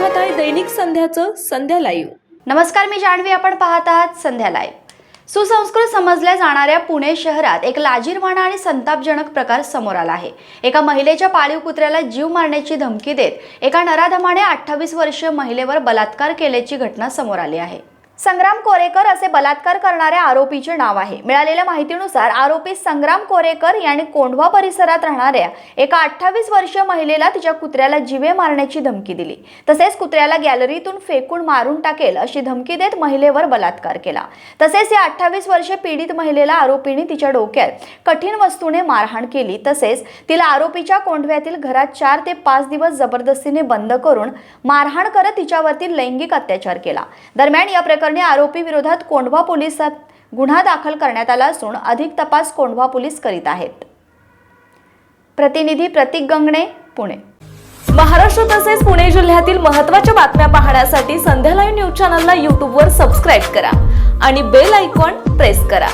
दैनिक संध्याचं संध्या live नमस्कार मी जान्हवी. आपण पाहत आहात संध्या लाईव्ह सुसंस्कृत समजल्या जाणाऱ्या पुणे शहरात एक लाजीरवाणा आणि संतापजनक प्रकार समोर आला आहे. एका महिलेच्या पाळीव कुत्र्याला जीव मारण्याची धमकी देत एका नराधमाने अठ्ठावीस वर्षीय महिलेवर बलात्कार केल्याची घटना समोर आली आहे. संग्राम कोरेकर असे बलात्कार करणाऱ्या आरोपीचे नाव आहे. मिळालेल्या माहितीनुसार आरोपी संग्राम कोरेकर यांनी कोंढवा परिसरात राहणाऱ्या एका अठ्ठावीस वर्षीय महिलेला तिच्या कुत्र्याला जिवे मारण्याची धमकी दिली. तसेच कुत्र्याला गॅलरीतून फेकून मारून टाकेल अशी धमकी देत महिलेवर बलात्कार केला. तसेच या अठ्ठावीस वर्षे पीडित महिलेला आरोपीने तिच्या डोक्यात कठीण वस्तूने मारहाण केली. तसेच तिला आरोपीच्या कोंढव्यातील घरात चार ते पाच दिवस जबरदस्तीने बंद करून मारहाण करत तिच्यावरती लैंगिक अत्याचार केला. दरम्यान या प्रकरणी आरोपी विरोधात कोंढवा पोलिसात गुन्हा दाखल करण्यात आला असून अधिक तपास कोंढवा पोलीस करीत आहेत. प्रतिनिधी प्रतीक गंगणे पुणे. महाराष्ट्र तसेच पुणे जिल्ह्यातील महत्त्वाच्या बातम्या पाहण्यासाठी संध्या लाईव्ह न्यूज चॅनलला यूट्यूबवर सबस्क्राईब करा आणि बेल आयकॉन प्रेस करा.